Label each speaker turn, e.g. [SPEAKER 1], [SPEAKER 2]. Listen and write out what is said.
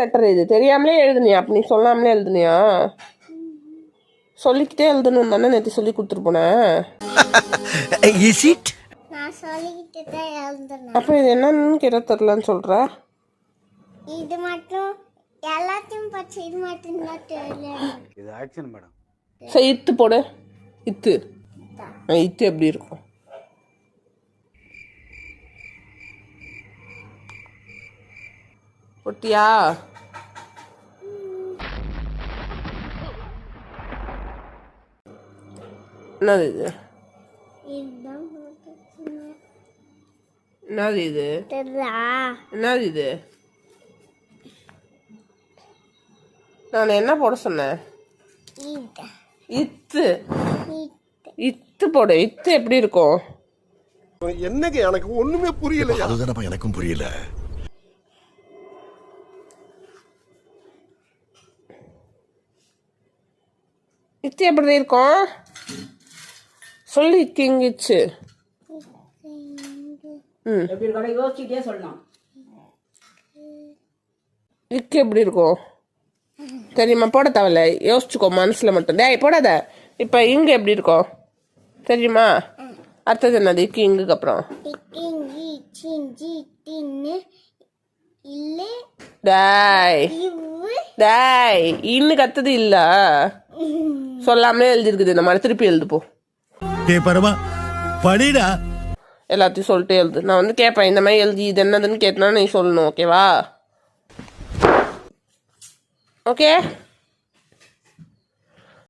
[SPEAKER 1] Letter இது. தெரியாமலே எழுதுனியா? அப்ப நீ சொல்லாமலே எழுதுனியா? சொல்லிக்கிட்டே எழுதணும் தானே நேற்று சொல்லி கொடுத்துட்டு போனேன்
[SPEAKER 2] இஸ் இட்
[SPEAKER 3] நான் சொல்லிக்கிட்டு தான் எழுதுனேன்.
[SPEAKER 1] அப்போ இது என்னன்னு கேட்ட தெரிலன்னு சொல்ற.
[SPEAKER 3] இது மட்டும் எல்லாத்தையும் பச்சு இது மட்டும் தான் தெரியல.
[SPEAKER 4] இது ஆக்ஷன் மேடம்
[SPEAKER 1] சரி இத்து போடு. இத்து. இத்து. எப்படி இருக்கும்? பொட்டியா என்னது இது. என்னது இது? என்னது இது? நான் என்ன போட சொன்னேன்?
[SPEAKER 3] இது
[SPEAKER 1] இத்து.
[SPEAKER 3] இது
[SPEAKER 1] இத்து போடு. இத்து எப்படி இருக்கும்?
[SPEAKER 5] என்னங்க எனக்கு ஒண்ணுமே புரியலையா?
[SPEAKER 2] அதுதானப்பா எனக்கும் புரியல.
[SPEAKER 1] இத்து எப்படி இருக்கும்? சொல்லு கிங்கிச்சு ம்.
[SPEAKER 6] எப்படி யோசிச்சுட்டே
[SPEAKER 1] இக்கு எப்படி இருக்கும்? தெரியுமா? போட தேவையில்ல. யோசிச்சுக்கோ மனசுல மட்டும். டேய் போடாத. இப்போ இங்க எப்படி இருக்கும்? தெரியுமா? அடுத்தது என்னது? இக்கு இங்குக்கு அப்புறம். டேய். இன்னும் கத்தது இல்ல. சொல்லாமலே எழுதிருக்குது இந்த மாதிரி. திருப்பி எழுது போ
[SPEAKER 2] ஏ பரமா படிடா.
[SPEAKER 1] எல்லாத்தையும் சொல்லிட்டு எழுது. நான் வந்து கேட்பேன் இந்த மாதிரி எழுதி இது என்னதுன்னு கேட்டனா நீ சொல்லணும் ஓகேவா ஓகே